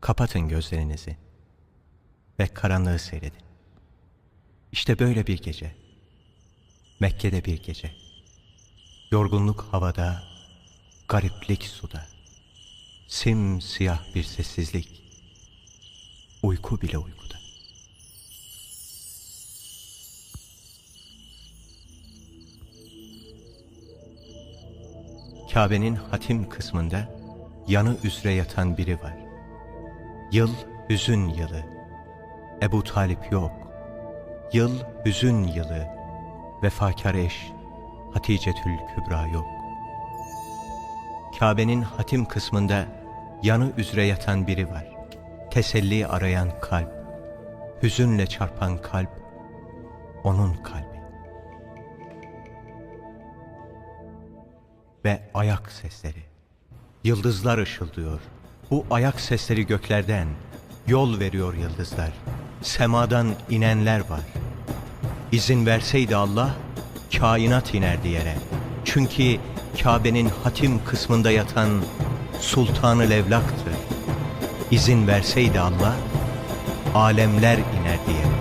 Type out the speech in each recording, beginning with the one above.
Kapatın gözlerinizi ve karanlığı seyredin. İşte böyle bir gece. Mekke'de bir gece. Yorgunluk havada, gariplik suda. Simsiyah bir sessizlik. Uyku bile uykuda. Kabe'nin hatim kısmında yanı üzere yatan biri var. Yıl hüzün yılı. Ebu Talip yok. Yıl hüzün yılı. Vefakar eş Haticetül Kübra yok. Kabe'nin hatim kısmında yanı üzere yatan biri var. Teselli arayan kalp, hüzünle çarpan kalp, onun kalbi. Ve ayak sesleri. Yıldızlar ışıldıyor. Bu ayak sesleri göklerden. Yol veriyor yıldızlar. Semadan inenler var. İzin verseydi Allah, kainat inerdi yere. Çünkü Kabe'nin hatim kısmında yatan Sultanı Levlak'tır. İzin verseydi Allah, alemler inerdi yere.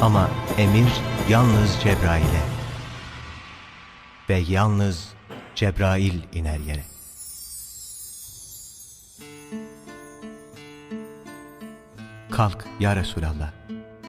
Ama emir yalnız Cebrail'e ve yalnız Cebrail iner yere. Kalk ya Resulallah.